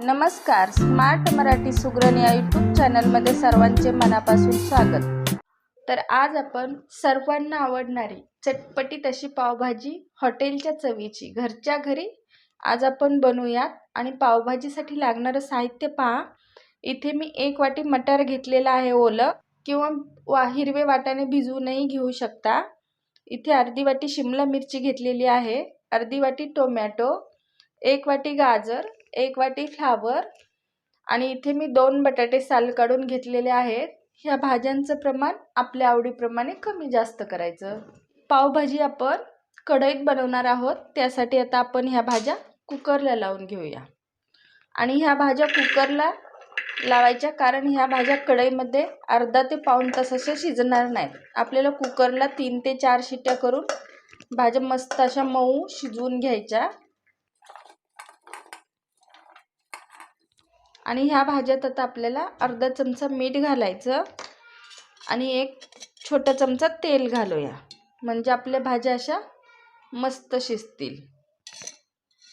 नमस्कार स्मार्ट मराठी सुग्रण या यूट्यूब चॅनलमध्ये सर्वांचे मनापासून स्वागत. तर आज आपण सर्वांना आवडणारी चटपटीत अशी पावभाजी हॉटेलच्या चवीची घरच्या घरी. आज आपण बनवूयात आणि पावभाजीसाठी लागणारं साहित्य पहा. इथे मी एक वाटी मटार घेतलेला आहे ओलं किंवा वा हिरवे वाटाणे भिजवूनही घेऊ शकता. इथे अर्धी वाटी शिमला मिरची घेतलेली आहे अर्धी वाटी टोमॅटो एक वाटी गाजर एक वाटी फ्लावर आणि इथे मी दोन बटाटे साल काढून घेतलेले आहेत. ह्या भाज्यांचं प्रमाण आपल्या आवडीप्रमाणे कमी जास्त करायचं. पावभाजी आपण कढईत बनवणार आहोत. त्यासाठी आता आपण ह्या भाज्या कुकरला लावून घेऊया. आणि ह्या भाज्या कुकरला लावायच्या कारण ह्या भाज्या कढईमध्ये अर्धा ते पाऊण तास अशा शिजणार नाहीत. आपल्याला कुकरला तीन ते चार शिट्ट्या करून भाज्या मस्त अशा मऊ शिजवून घ्यायच्या. आणि ह्या भाज्यात आता आपल्याला अर्धा चमचा मीठ घालायचं आणि एक छोटा चमचा तेल घालूया. म्हणजे आपल्या भाज्या अशा मस्त शिजतील.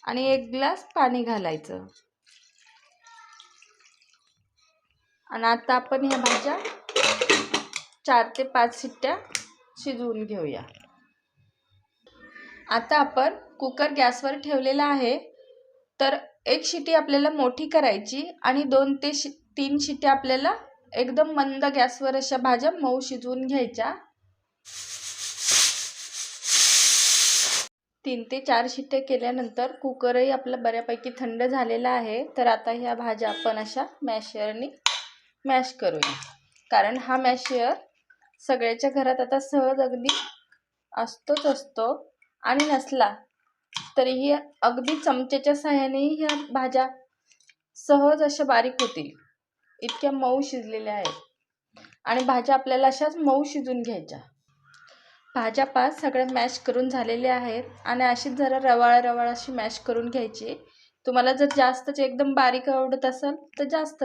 आणि एक ग्लास पाणी घालायचं. आणि आता आपण ह्या भाज्या चार ते पाच शिट्ट्या शिजवून घेऊया. आता आपण कुकर गॅसवर ठेवलेला आहे. तर एक शिटी आपल्याला मोठी करायची आणि दोन ते शि तीन शिट्या आपल्याला एकदम मंद गॅसवर अशा भाज्या मऊ शिजवून घ्यायच्या. तीन ते चार शिट्टे केल्यानंतर कुकरही आपला बऱ्यापैकी थंड झालेला आहे. तर आता ह्या भाज्या आपण अशा मॅशरनी मॅश करूया. कारण हा मॅशर सगळ्याच्या घरात आता सहज अगदी असतोच असतो आणि नसला तरीही अगदी चमच्याच्या सहाय्यानेही ह्या भाज्या सहज अशा बारीक होतील. इतक्या मऊ शिजलेल्या आहेत. आणि भाज्या आपल्याला अशाच मऊ शिजून घ्यायच्या. भाज्या पाच सगळ्या मॅश करून झालेल्या आहेत आणि अशीच जरा रवाळ रवाळ अशी मॅश करून घ्यायची. तुम्हाला जर जास्तच एकदम बारीक आवडत असेल तर जास्त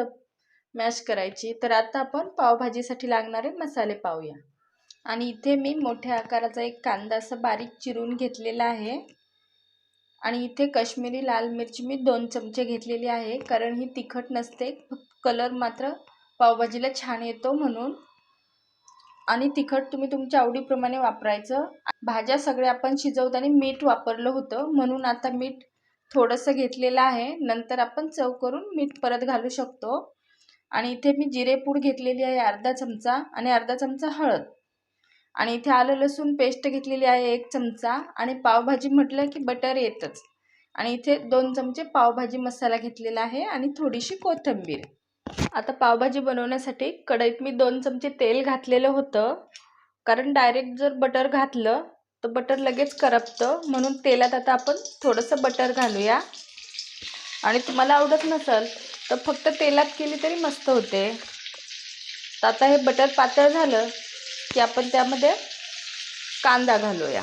मॅश करायची. तर आता आपण पावभाजीसाठी लागणारे मसाले पाहूया. आणि इथे मी मोठ्या आकाराचा एक कांदा असा बारीक चिरून घेतलेला आहे. आणि इथे कश्मीरी लाल मिरची मी दोन चमचे घेतलेली आहे. कारण ही तिखट नसते. कलर मात्र पावभाजीला छान येतो म्हणून. आणि तिखट तुम्ही तुमच्या आवडीप्रमाणे वापरायचं. भाज्या सगळ्या आपण शिजवताना मीठ वापरलं होतं. म्हणून आता मीठ थोडंसं घेतलेलं आहे. नंतर आपण चव करून मीठ परत घालू शकतो. आणि इथे मी जिरेपूड घेतलेली आहे अर्धा चमचा आणि अर्धा चमचा हळद. आणि इथे आलं लसूण पेस्ट घेतलेली आहे एक चमचा आणि पावभाजी म्हटलं की बटर येतच. आणि इथे दोन चमचे पावभाजी मसाला घेतलेला आहे आणि थोडीशी कोथिंबीर. आता पावभाजी बनवण्यासाठी कढईत मी दोन चमचे तेल घातलेलं होतं. कारण डायरेक्ट जर बटर घातलं तर बटर लगेच करपतं. म्हणून तेलात आता आपण थोडंसं बटर घालूया. आणि तुम्हाला आवडत नसेल तर फक्त तेलात केली तरी मस्त होते. तर आता हे बटर पातळ झालं. की आपण त्यामध्ये कांदा घालूया.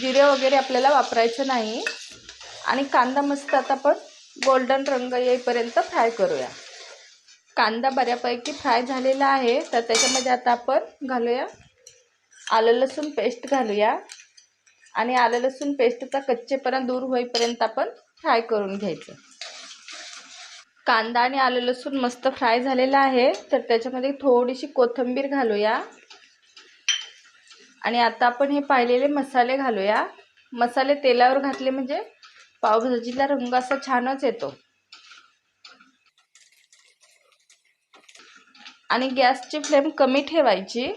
जिरे वगैरे आपल्याला वापरायचं नाही. आणि कांदा मस्त आता आपण गोल्डन रंग येईपर्यंत फ्राय करूया. कांदा बऱ्यापैकी फ्राय झालेला आहे. तर त्याच्यामध्ये आता आपण घालूया आलं लसूण पेस्ट घालूया. आणि आलं लसूण पेस्टचा कच्चेपणा दूर होईपर्यंत आपण फ्राय करून घ्यायचं. कांदा आणि आलं लसूण मस्त फ्राय झालेला आहे. तर त्याच्यामध्ये थोडीशी कोथिंबीर घालूया. आणि आता आपण हे पाहिलेले मसाले घालूया. मसाले तेलावर घातले म्हणजे पावभाजीला रंग असा छानच येतो. आणि गॅसची फ्लेम कमी ठेवायची.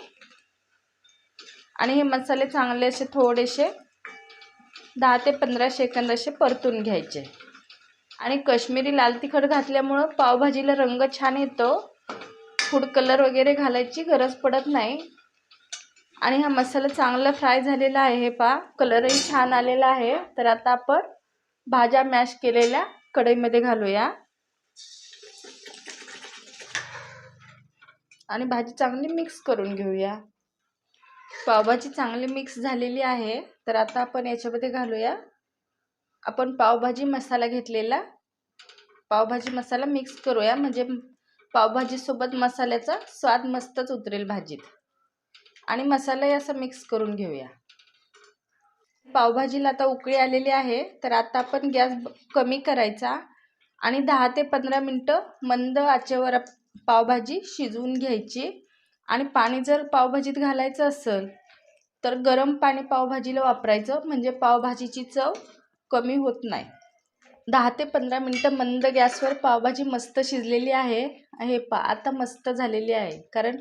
आणि हे मसाले चांगले असे थोडेसे दहा ते पंधरा सेकंद असे परतून घ्यायचे. आणि कश्मीरी लाल तिखट घातल्यामुळं पावभाजीला रंग छान येतो. फूड कलर वगैरे घालायची गरज पडत नाही. आणि हा मसाला चांगला फ्राय झालेला आहे हे पा. कलरही छान आलेला आहे. तर आता आपण भाज्या मॅश केलेल्या कढईमध्ये घालूया. आणि भाजी चांगली मिक्स करून घेऊया. पावभाजी चांगली मिक्स झालेली आहे. तर आता आपण याच्यामध्ये घालूया. आपण पावभाजी मसाला घेतलेला. पावभाजी मसाला मिक्स करूया. म्हणजे पावभाजीसोबत मसाल्याचा स्वाद मस्तच उतरेल भाजीत. आणि मसालाही असा मिक्स करून घेऊया. पावभाजीला आता उकळी आलेली आहे तर आता आपण गॅस कमी करायचा आणि दहा ते पंधरा मिनटं मंद आचेवर पावभाजी शिजवून घ्यायची. आणि पाणी जर पावभाजीत घालायचं असेल तर गरम पाणी पावभाजीला वापरायचं म्हणजे पावभाजीची चव कमी होत नाही. दहा ते पंधरा मिनटं मंद गॅसवर पावभाजी मस्त शिजलेली आहे. हे पा आता मस्त झालेली आहे कारण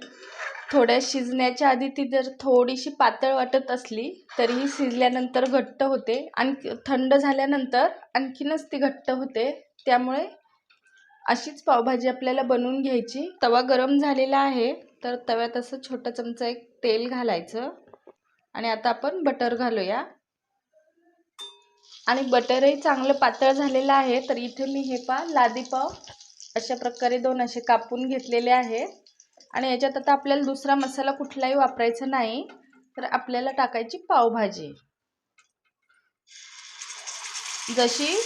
थोड्या शिजण्याच्या आधी ती जर थोडीशी पातळ वाटत असली तरीही शिजल्यानंतर घट्ट होते. आणि थंड झाल्यानंतर आणखीनच ती घट्ट होते. त्यामुळे अशीच पावभाजी आपल्याला बनवून घ्यायची. तवा गरम झालेला आहे तर तव्यात असं छोटा चमचा एक तेल घालायचं. आणि आता आपण बटर घालूया. आणि बटरही चांगलं पातळ झालेलं आहे तर इथे मी हे पा लादी पाव अशा प्रकारे दोन असे कापून घेतलेले आहे आणि याच्यात आता आपल्याला दुसरा मसाला कुठलाही वापरायचा नाही तर आपल्याला टाकायची पावभाजी. जशी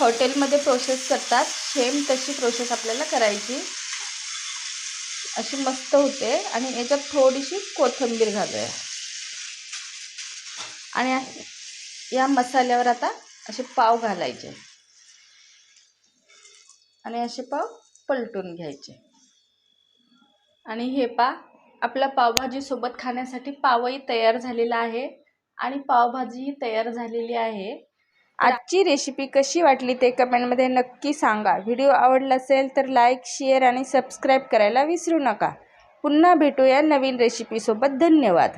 हॉटेलमध्ये प्रोसेस करतात सेम तशी प्रोसेस आपल्याला करायची. अशी मस्त होते आणि याच्यात थोडीशी कोथिंबीर घालूया. आणि या मसाल्यावर आता असे पाव घालायचे. आणि असे पाव पलटून घ्यायचे. आणि हे पा आपल्या पावभाजीसोबत खाण्यासाठी पावही तयार झालेला आहे आणि पावभाजीही तयार झालेली आहे. आजची रेसिपी कशी वाटली ते कमेंटमध्ये नक्की सांगा. व्हिडिओ आवडला असेल तर लाईक शेअर आणि सबस्क्राईब करायला विसरू नका. पुन्हा भेटूया नवीन रेसिपीसोबत धन्यवाद.